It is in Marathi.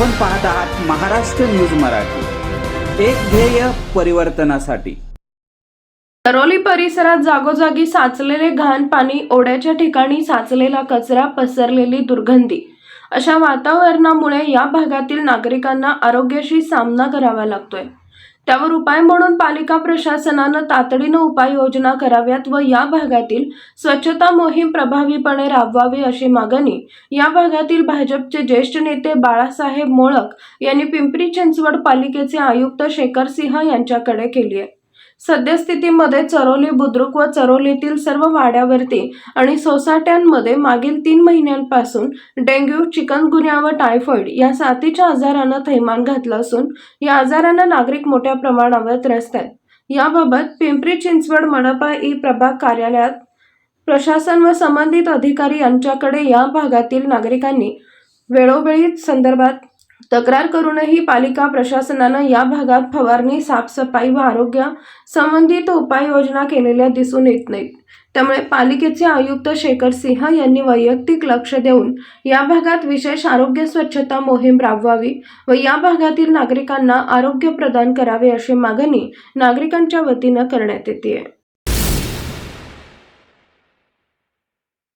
आपण पाहत आहात महाराष्ट्र न्यूज मराठी. एक ध्येय परिवर्तनासाठी. तरोली परिसरात जागोजागी साचलेले घाण पाणी ओढ्याच्या ठिकाणी साचलेला कचरा पसरलेली दुर्गंधी. अशा वातावरणामुळे या भागातील नागरिकांना आरोग्याशी सामना करावा लागतोय. त्यावर उपाय म्हणून पालिका प्रशासनानं तातडीनं उपाययोजना कराव्यात व या भागातील स्वच्छता मोहीम प्रभावीपणे राबवावी अशी मागणी. या भागातील भाजपचे ज्येष्ठ नेते बाळासाहेब मोळक यांनी पिंपरी चिंचवड पालिकेचे आयुक्त शेखर सिंह यांच्याकडे केली आहे. सद्यस्थितीमध्ये चरोली बुद्रुक व चरोलीतील सर्व वाड्यावरती आणि सोसाट्यांमध्ये मागील तीन महिन्यांपासून डेंग्यू चिकनगुन्या व टायफॉइड या साथीच्या आजारानं थैमान घातलं असून या आजारानं नागरिक मोठ्या प्रमाणावर त्रस्त आहेत. याबाबत पिंपरी चिंचवड मनपा ई प्रभाग कार्यालयात प्रशासन व संबंधित अधिकारी यांच्याकडे या भागातील नागरिकांनी वेळोवेळी संदर्भात तक्रार करूनही पालिका प्रशासनानं या भागात फवारणी साफसफाई व आरोग्य संबंधित उपाययोजना केलेल्या दिसून येत नाहीत. त्यामुळे पालिकेचे आयुक्त शेखर सिंह यांनी वैयक्तिक लक्ष देऊन या भागात विशेष आरोग्य स्वच्छता मोहीम राबवावी व या भागातील नागरिकांना आरोग्य प्रदान करावे अशी मागणी नागरिकांच्या वतीनं करण्यात येते